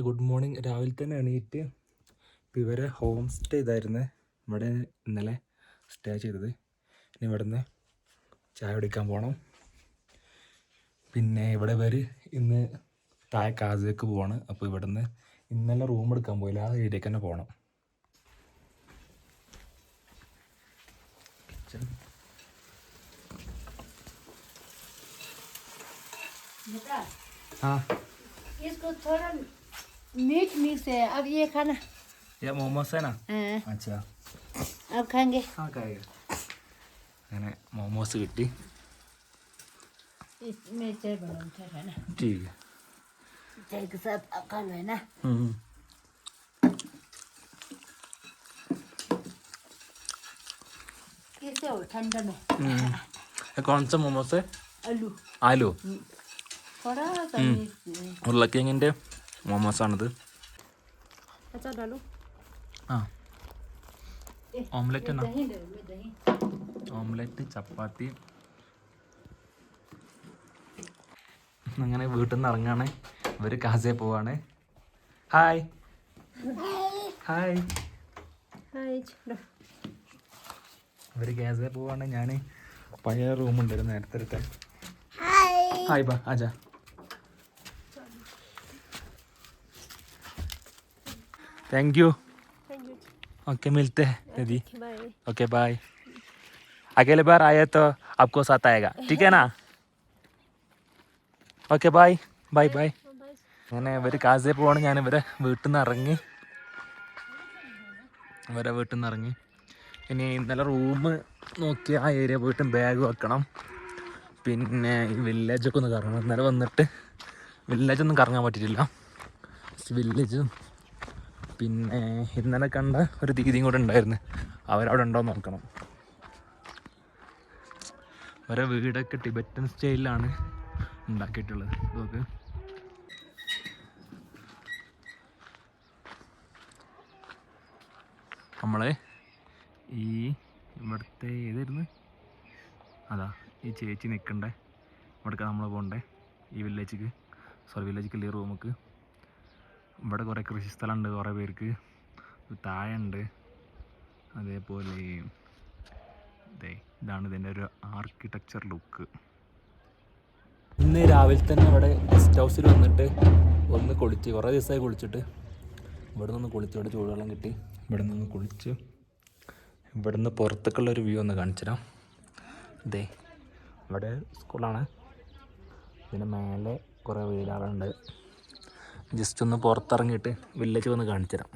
അങ്ങനെ good morning രാവിലെ തന്നെ എണീറ്റ് ഇപ്പം ഇവരെ ഹോം സ്റ്റേ ഇതായിരുന്നു ഇവിടെ ഇന്നലെ സ്റ്റേ ചെയ്തത് ഇനി ഇവിടെ നിന്ന് ചായ കുടിക്കാൻ പോകണം പിന്നെ ഇവിടെ ഇവർ ഇന്ന് താഴെ കാസിലേക്ക് പോവാണ് അപ്പോൾ ഇവിടെ നിന്ന് ഇന്നലെ റൂം എടുക്കാൻ പോയില്ല ആ ഏരിയക്ക് തന്നെ പോകണം കിച്ചൺ बेटा हाँ इसको थोड़ा मीट मिक्स है अब ये खाना ये मोमोस है ना हाँ, अच्छा अब खाएंगे ആ കഴിയും അങ്ങനെ മോമോസ് കിട്ടി इसमें चाय बनाऊँ है ना ठीक है चाय के साथ अब खा लो है ना हम्म कैसे हो ठंडा में हम्म। ये कौन सा मोमोस है आलू ആലു थोड़ा सा मिक्स ഉരുളക്കിഴങ്ങിൻ്റെ മോമോസാണിത്. ആ. Omelette omelette chapati. അങ്ങനെ വീട്ടിൽ നിന്ന് ഇറങ്ങാണ്. ഇവർ കാസേ പോവാണ്. ഹായ് ഹായ് ഇവർ കാസേ പോവാണ്. ഞാൻ പഴയ റൂമുണ്ടായിരുന്നു നേരത്തെ ഹായ് ബാ. ആജാ थैंक यू ओके मिलते हैं दीदी बाय ओके बाय अगले बार आए तो आपको साथ आएगा ठीक है ना ഓക്കെ ബായ് ബൈ ബൈ അങ്ങനെ ഇവർ കാസേ പോവാണ് ഞാൻ ഇവരെ വീട്ടിൽ നിന്ന് ഇറങ്ങി ഇവരെ വീട്ടിൽ നിന്ന് ഇറങ്ങി ഇനി ഇന്നലെ റൂം നോക്കി ആ ഏരിയ പോയിട്ട് ബാഗ് വെക്കണം പിന്നെ ഈ വില്ലേജൊക്കെ ഒന്ന് കറങ്ങണം ഇന്നലെ വന്നിട്ട് വില്ലേജൊന്നും കറങ്ങാൻ പറ്റിയിട്ടില്ല വില്ലേജും പിന്നെ ഇന്നലെ കണ്ട ഒരു ദീദിയും കൂടെ ഉണ്ടായിരുന്നു. അവരവിടെ ഉണ്ടോ നോക്കണം അവരെ വീടൊക്കെ ടിബറ്റൻ സ്റ്റൈലിലാണ് ഉണ്ടാക്കിയിട്ടുള്ളത്. നോക്ക്. നമ്മളെ ഈ ഇവിടുത്തെ ഏതായിരുന്നു? അതാ ഈ ചേച്ചി നിൽക്കണ്ടേ? ഇവിടേക്ക് നമ്മൾ പോകണ്ടേ ഈ വില്ലേജിക്ക് സോറി വില്ലേജിക്ക് ഈ റൂമുക്ക് ഇവിടെ കുറേ കൃഷി സ്ഥലമുണ്ട് കുറേ പേർക്ക് ഉണ്ട് അതേപോലെ ഇതാണ് ഇതിന്റെ ഒരു ആർക്കിടെക്ചർ ലുക്ക് ഇന്ന് രാവിലെ തന്നെ ഇവിടെ ഗസ്റ്റ് ഹൗസിൽ വന്നിട്ട് ഒന്ന് കുളിച്ച് കുറേ ദിവസമായി കുളിച്ചിട്ട് ഇവിടെ നിന്ന് കുളിച്ച് ഇവിടെ ചൂടുവെള്ളം കിട്ടി. ഇവിടെ നിന്ന് കുളിച്ച് ഇവിടെ നിന്ന് പുറത്തേക്കുള്ള ഒരു വ്യൂ ഒന്ന് കാണിച്ചു തരാം ഇതേ ഇവിടെ സ്കൂളാണ് ഇതിന് മേലെ കുറേ വീടുകളുണ്ട് ജസ്റ്റ് ഒന്ന് പുറത്തിറങ്ങിയിട്ട് വില്ലേജ് വന്ന് കാണിച്ചു തരാം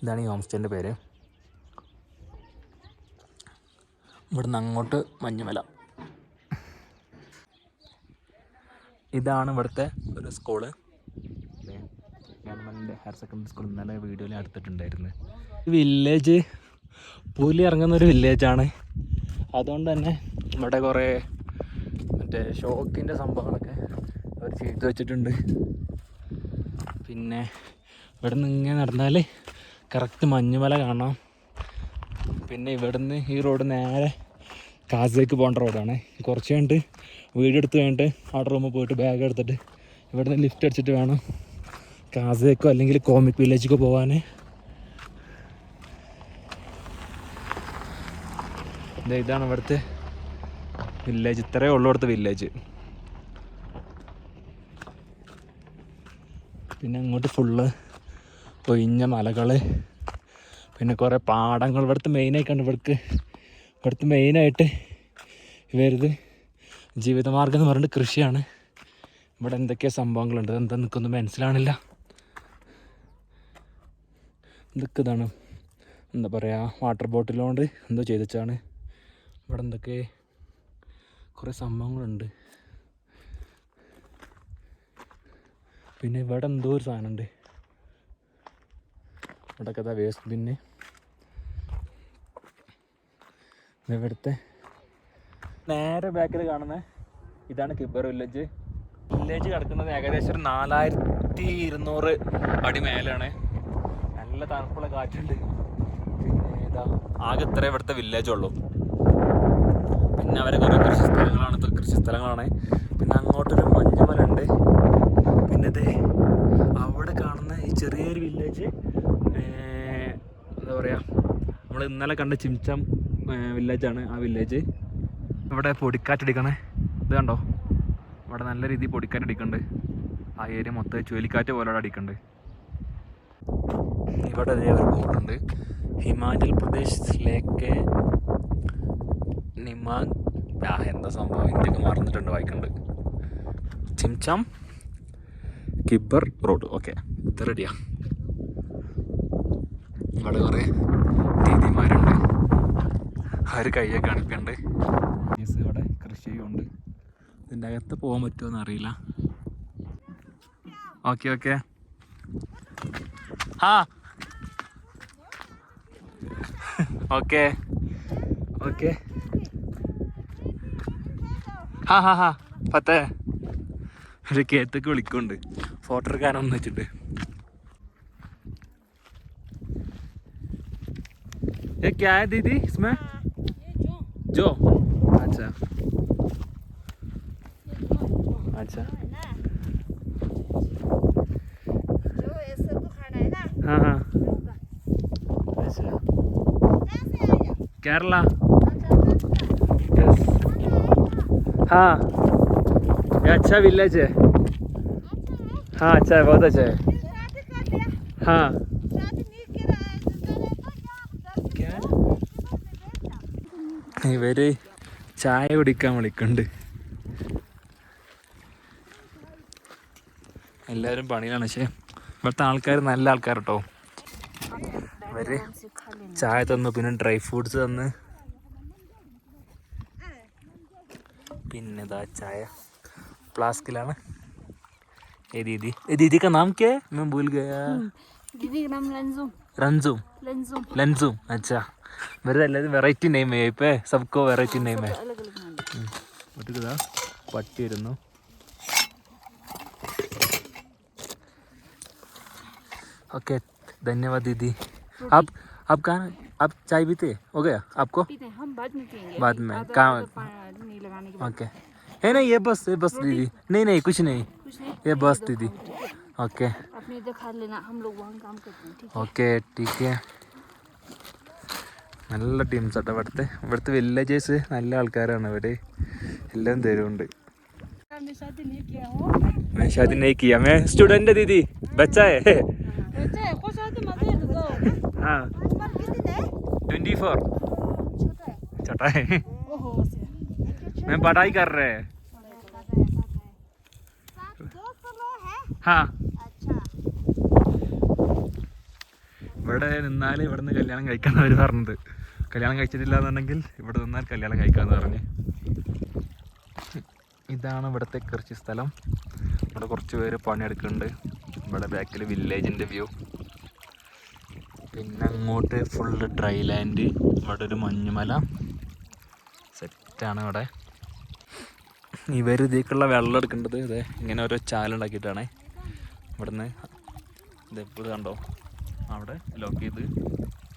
ഇതാണ് ഈ ഹോം സ്റ്റേന്റെ പേര്. ഇവിടുന്ന് അങ്ങോട്ട് മഞ്ഞുമല. ഇതാണ് ഇവിടുത്തെ ഒരു school government higher secondary school ഇന്നലെ വീഡിയോയിൽ എടുത്തിട്ടുണ്ടായിരുന്നു ഈ വില്ലേജ് പുലി ഇറങ്ങുന്ന ഒരു വില്ലേജാണ് അതുകൊണ്ട് തന്നെ ഇവിടെ കുറേ മറ്റേ ഷോക്കിന്റെ സംഭവങ്ങളൊക്കെ അവർ ചെയ്തു വെച്ചിട്ടുണ്ട്. പിന്നെ ഇവിടെ നിന്ന് ഇങ്ങനെ നടന്നാൽ കറക്റ്റ് മഞ്ഞുമല കാണാം. പിന്നെ ഇവിടുന്ന് ഈ റോഡ് നേരെ കാസിലേക്ക് പോകേണ്ട റോഡാണ് കുറച്ച് കഴിഞ്ഞിട്ട് വീടെടുത്ത് കഴിഞ്ഞിട്ട് അവിടെ റൂമിൽ പോയിട്ട് ബാഗ് എടുത്തിട്ട് ഇവിടുന്ന് ലിഫ്റ്റ് അടിച്ചിട്ട് വേണം കാസിലേക്കോ അല്ലെങ്കിൽ കോമിക് വില്ലേജിക്കോ പോകാൻ ഇതാണ് ഇവിടുത്തെ വില്ലേജ് ഇത്രയേ ഉള്ളൂ ഇവിടുത്തെ വില്ലേജ് പിന്നെ അങ്ങോട്ട് ഫുള്ള് ഒഴിഞ്ഞ മലകൾ പിന്നെ കുറേ പാടങ്ങൾ ഇവിടുത്തെ മെയിനായി കണ്ട് ഇവിടേക്ക്. ഇവിടുത്തെ മെയിനായിട്ട് ഇവരുത് ജീവിതമാർഗം എന്ന് പറഞ്ഞിട്ട് കൃഷിയാണ്. ഇവിടെ എന്തൊക്കെയോ സംഭവങ്ങളുണ്ട്. എന്താ നിൽക്കൊന്നും മനസ്സിലാണില്ല ഇതൊക്കെ എന്താ പറയുക വാട്ടർ ബോട്ടിലുകൊണ്ട് എന്തോ ചെയ്തിച്ചാണ് ഇവിടെ എന്തൊക്കെ കുറേ സംഭവങ്ങളുണ്ട്. പിന്നെ ഇവിടെ എന്തോ ഒരു സാധനമുണ്ട്. ഇവിടെ കഥ വേസ്റ്റ് ബിന്ന് ഇവിടുത്തെ നേരെ ബാക്കിൽ കാണുന്ന ഇതാണ് കിബർ വില്ലേജ് വില്ലേജ് കിടക്കുന്നത് ഏകദേശം ഒരു നാലായിരത്തി ഇരുന്നൂറ് അടി മേലാണ്. നല്ല തണുപ്പുള്ള കാറ്റുണ്ട്. പിന്നെ ഇതാ ആകെ ഇത്ര ഇവിടുത്തെ വില്ലേജ് ഉള്ളൂ. പിന്നെ അവരെ കുറേ കൃഷി സ്ഥലങ്ങളാണ്. കൃഷി സ്ഥലങ്ങളാണ്. പിന്നെ അങ്ങോട്ടൊരു മഞ്ഞമല ഉണ്ട് പിന്നെ ദേ അവിടെ കാണുന്ന ഈ ചെറിയൊരു വില്ലേജ് എന്താ പറയുക നമ്മൾ ഇന്നലെ കണ്ട ചിംചം വില്ലേജാണ് ആ വില്ലേജ് ഇവിടെ പൊടിക്കാറ്റടിക്കണേ ഇത് കണ്ടോ? ഇവിടെ നല്ല രീതിയിൽ പൊടിക്കാറ്റടിക്കുന്നുണ്ട് ആ ഏരിയ മൊത്തം ചുഴലിക്കാറ്റ് പോലെ അടിക്കുന്നുണ്ട് ഇവിടെ ഒരു ബോർഡുണ്ട് ഹിമാചൽ പ്രദേശ് ലേക്ക് നിമാങ്. എന്താ സംഭവം? ഇന്ത്യയ്ക്ക് മറന്നിട്ടുണ്ട് വായിക്കുന്നുണ്ട് ചിംചം? കിബർ റോഡ് ഓക്കെ ഇത് റെഡിയാ ഇവിടെ കുറേ ദീദിമാരുണ്ട്. അവർ കയ്യെ കാണിക്കുന്നുണ്ട് ഇവിടെ കൃഷിയുണ്ട്. ഇതിന്റെ അകത്ത് പോകാൻ പറ്റുമോ എന്നറിയില്ല ഓക്കെ ഓക്കെ ആ ഓക്കെ ഓക്കെ ഹാ ഹാ ഹാ. പത്തേ. ഒരു കേത്തൊക്കെ വിളിക്കുന്നുണ്ട്. ഫോട്ടോ എടുക്കാനൊന്ന് വെച്ചിട്ട് ये क्या है दीदी इसमें जो अच्छा अच्छा जो ऐसा तो खाना है ना हाँ हाँ अच्छा केरला यस हाँ ये अच्छा विलेज है हाँ अच्छा है बहुत अच्छा है शादी कर लिया हाँ शादी नहीं करा है तो करे तो क्या क्या ഇവര് ചായ കുടിക്കാൻ വിളിക്കുന്നുണ്ട് എല്ലാവരും പണിയിലാണ് പക്ഷേ ഇവിടുത്തെ ആൾക്കാർ നല്ല ആൾക്കാർ കേട്ടോ ഇവര് ചായ തന്നു പിന്നെ ഡ്രൈ ഫ്രൂട്ട്സ് തന്ന് പിന്നെ ഇതാ ചായ ഫ്ലാസ്കിലാണ് ഏ ദീദി ഏ ദീദി का नाम क्या है मैं भूल गया दीदी का नाम लंजुम रंजुम लंजुम लंजुम अच्छा मेरे എല്ലാവരും വെറൈറ്റി നെയിം है ഇപ്പൊ सबको വെറൈറ്റി നെയിം है अलग अलग नाम ഒട്ടുകതാ പട്ടി വരുന്നു ओके धन्यवाद दीदी आप आप कहाँ आप चाय पीते हो गया आपको पीते हैं हम बाद में पियेंगे बाद अभी में, आधा- कहाँ- आधा पानी नहीं लगाने के बाद ओके है नहीं ये बस ये बस दीदी नहीं नहीं कुछ नहीं कुछ नहीं ये बस इधर दीदी खाओ, ठीक है? ओके अपने इधर खा लेना हम लोग वहाँ काम करते हैं ठीक है ഓക്കെ ടീക്ക് നല്ല ടീംസ് കേട്ടോ ഇവിടുത്തെ ഇവിടുത്തെ വില്ലേജേഴ്സ് നല്ല ആൾക്കാരാണ് ഇവിടെ എല്ലാം തരുന്നുണ്ട് हमने शादी नहीं किया हो मैं शादी नहीं किया मैं स्टूडेंट है दीदी बच्चा है बच्चा है को शादी मत है तो हाँ उम्र कितनी है ट्वेंटी फोर छोटा है छोटा है ओहो से मैं पढ़ाई कर रहे हैं दो किलो है हाँ अच्छा ഇവിടെ നിന്നാൽ ഇവിടെ നിന്ന് കല്യാണം കഴിക്കാന്ന് അവർ പറഞ്ഞത് കല്യാണം കഴിച്ചിട്ടില്ല എന്നുണ്ടെങ്കിൽ ഇവിടെ നിന്നാൽ കല്യാണം കഴിക്കാന്ന് പറഞ്ഞ് ഇതാണ് ഇവിടുത്തെ കൃഷി സ്ഥലം ഇവിടെ കുറച്ച് പേര് പണിയെടുക്കുന്നുണ്ട് ഇവിടെ ബാക്കിൽ വില്ലേജിൻ്റെ വ്യൂ പിന്നെ അങ്ങോട്ട് ഫുള്ള് ഡ്രൈ ലാൻഡ് ഇവിടെ ഒരു മഞ്ഞുമല സെറ്റാണ് ഇവിടെ ഇവരിതേക്കുള്ള വെള്ളം എടുക്കേണ്ടത് ഇത് ഇങ്ങനെ ഓരോ ചാലുണ്ടാക്കിയിട്ടാണേ ഇവിടുന്ന് ഇത് എപ്പോഴും കണ്ടോ? അവിടെ ലോക്ക് ചെയ്ത്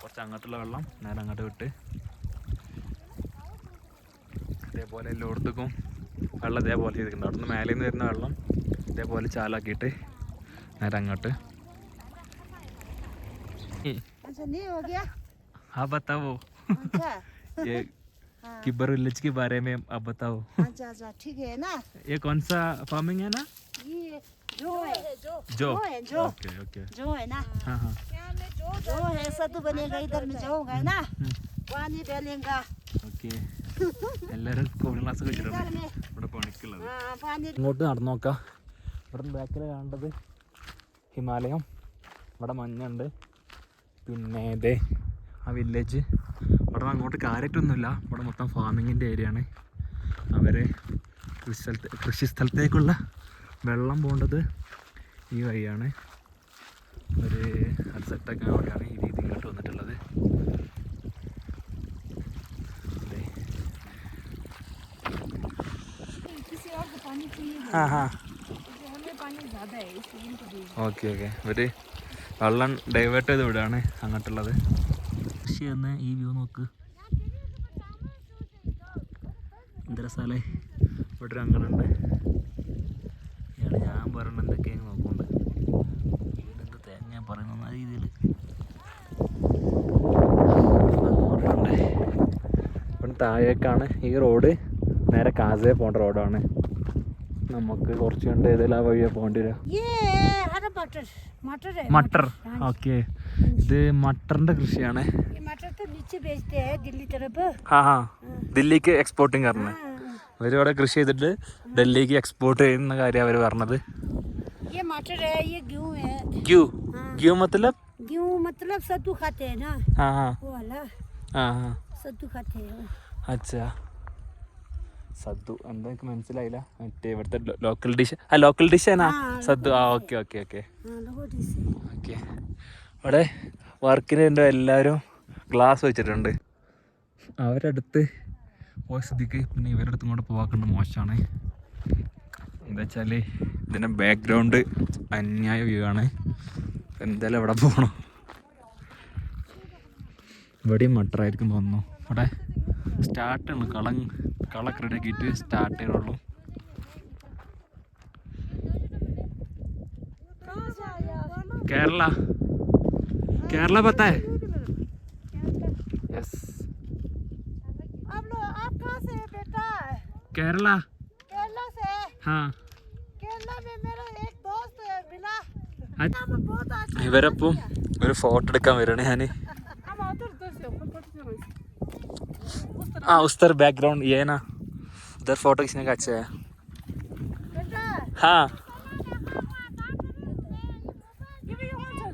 കുറച്ച് അങ്ങോട്ടുള്ള വെള്ളം നേരെ അങ്ങോട്ട് വിട്ട് ഇതേപോലെ എല്ലായിടത്തേക്കും വെള്ളം ഇതേപോലെ ചെയ്തിട്ടുണ്ട് അവിടുന്ന് നിന്ന് മേലെ നിന്ന് വരുന്ന വെള്ളം ഇതേപോലെ ചാലാക്കിയിട്ട് നേരെ അങ്ങോട്ട്. ആ പത്താവോ हो गया हाँ बताओ अच्छा ये किबर विलेज के बारे में आप बताओ अच्छा अच्छा ठीक है ना ये कौन सा फार्मिंग है ना ये जो है जो जो जो है जो ओके ओके जो है ना हाँ हाँ जो है सत्तू बनेगा इधर में जो होगा ना पानी डालेगा ഓക്കെ എല്ലാവരും കൂളിംഗ് ക്ലാസ് വെച്ചിട്ടുണ്ട് इधर में ഇവിടെ പണിക്കുള്ളത് हाँ पानी ഇങ്ങോട്ട് നടന്നു നോക്കാം ഇവിടെ ബാക്കിൽ കാണേണ്ടത് ഹിമാലയം ഇവിടെ മഞ്ഞുണ്ട് പിന്നെ ഇതേ ആ വില്ലേജ് ഇവിടെ അങ്ങോട്ട് കാര്യമായിട്ടൊന്നുമില്ല ഇവിടെ മൊത്തം ഫാമിങ്ങിന്റെ ഏരിയ ആണ്. അവരെ കൃഷി സ്ഥലത്ത് കൃഷി സ്ഥലത്തേക്കുള്ള വെള്ളം പോകേണ്ടത് ഈ വഴിയാണ്. ഒരു അത് സെറ്റാക്കാൻ വേണ്ടിയാണ് ഈ രീതി ഇങ്ങോട്ട് വന്നിട്ടുള്ളത്. ഓക്കെ ഓക്കെ ഒരു വെള്ളം ഡൈവേർട്ട് ചെയ്ത് വിടുകയാണ് അങ്ങോട്ടുള്ളത്. ഉദ്ദേശിച്ച് തന്ന ഈ വ്യൂ നോക്ക്. എന്തൊരു സ്ഥലേ ഇവിടെ ഒരു അങ്ങളുണ്ട് ഇയാൾ ഞാൻ പറയണ എന്തൊക്കെയാണ് നോക്കുന്നുണ്ട് എന്ത് തേങ്ങ പറയുന്ന ആ രീതിയിൽ താഴേക്കാണ് ഈ റോഡ്. നേരെ കാസേ പോണ്ട റോഡാണ്. നമുക്ക് കുറച്ച് കണ്ട് ഏതെല്ലാം ആ വഴിയെ വരാം മട്ടർ. ഓക്കെ. ഇത് മട്ടറിന്റെ കൃഷിയാണ്. ये मटर तो नीचे बेचते हैं दिल्ली तरफ ആ ആ ദില്ലിക്ക് എക്സ്പോർട്ടിങ് പറഞ്ഞത് हाँ, അവരിവിടെ കൃഷി ചെയ്തിട്ട് ഡൽഹിക്ക് എക്സ്പോർട്ട് ചെയ്യുന്ന കാര്യം അവർ പറഞ്ഞത് ये मटर है ये गेहूँ है ക്യൂ हाँ। ക്യൂ മത്തലബ് गेहूँ मतलब सत्तू खाते हैं ना ആ ആ वो वाला ആ ആ सत्तू खाते हैं അച്ഛാ സദ്ദു എന്താ എനിക്ക് മനസ്സിലായില്ല മറ്റേ ഇവിടുത്തെ ലോക്കൽ ഡിഷ് ആ ലോക്കൽ ഡിഷ് ആണ് ആ, സദ്ദു ആ ഓക്കെ ഓക്കെ ഓക്കെ हाँ लोगों से ഓക്കെ ഇവിടെ വർക്കിന് എൻ്റെ എല്ലാവരും ഗ്ലാസ് വെച്ചിട്ടുണ്ട്. അവരടുത്ത് പോയ സ്ഥിതിക്ക് പിന്നെ ഇവരുടെ അടുത്തും കൂടെ പോവാക്കുന്നത് മോശമാണ് എന്താ വെച്ചാൽ ഇതിന്റെ ബാക്ക്ഗ്രൗണ്ട് അന്യായ വ്യൂ ആണ്. എന്തായാലും എവിടെ പോകണം ഇവിടെയും മട്ടറായിരിക്കും തോന്നുന്നു. ഇവിടെ സ്റ്റാർട്ട് ചെയ്യണം കളം കളൊക്കെ റെഡിയാക്കിയിട്ട് സ്റ്റാർട്ട് ചെയ്യണുള്ളൂ. കേരള. കേരള പത്തേ? കേരള केरला से है हाँ केरला में मेरा एक दोस्त है मिला അത് हम बहुत अच्छा ഇവരപ്പം ഒരു ഫോട്ടോ എടുക്കാൻ വരണേ ഞാൻ हम उधर उधर से ऊपर ऊपर से वैसे। हाँ उस तरह बैकग्राउंड ये है ना उधर फोटो खींचने का अच्छा है बेटा हाँ ये भी यहाँ चल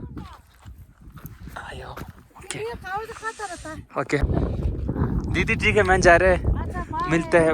आयो ओके ये खाओ तो खाता रहता है ओके दीदी ठीक है मैं जा रहे हैं अच्छा बाय मिलते हैं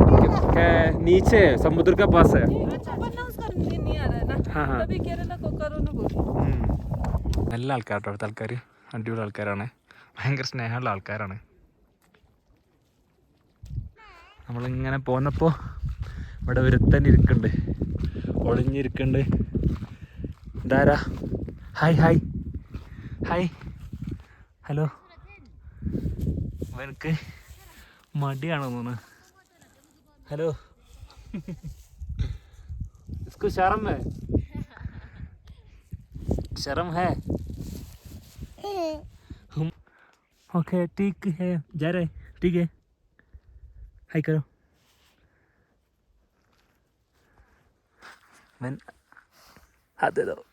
को केरला बोल रही हूँ केरला केरला केरला के नीचे समुद्र का पास है अच्छा प्रोनाउंस करने नहीं आ रहा है ना हाँ हाँ तभी केरला को कोरोना बोल रही हूँ ഉം. നല്ല ആൾക്കാരുടെ അവിടുത്തെ ആൾക്കാർ അടിപൊളി ആൾക്കാരാണ് ഭയങ്കര സ്നേഹമുള്ള ആൾക്കാരാണ് നമ്മളിങ്ങനെ പോന്നപ്പോൾ ഇവിടെ ഒരുത്തൻ ഇരിക്കുന്നുണ്ട് ഒളിഞ്ഞിരിക്കുന്നുണ്ട് ഇതാരാ ഹായ് ഹായ് ഹായ് ഹലോ എനിക്ക് മടിയാണോ തോന്നുന്നു ഹലോ इसको शर्म है? शर्म है? हम ओके ठीक है। जा रहे ठीक है। हाय करो। मैं हाथ दे दो।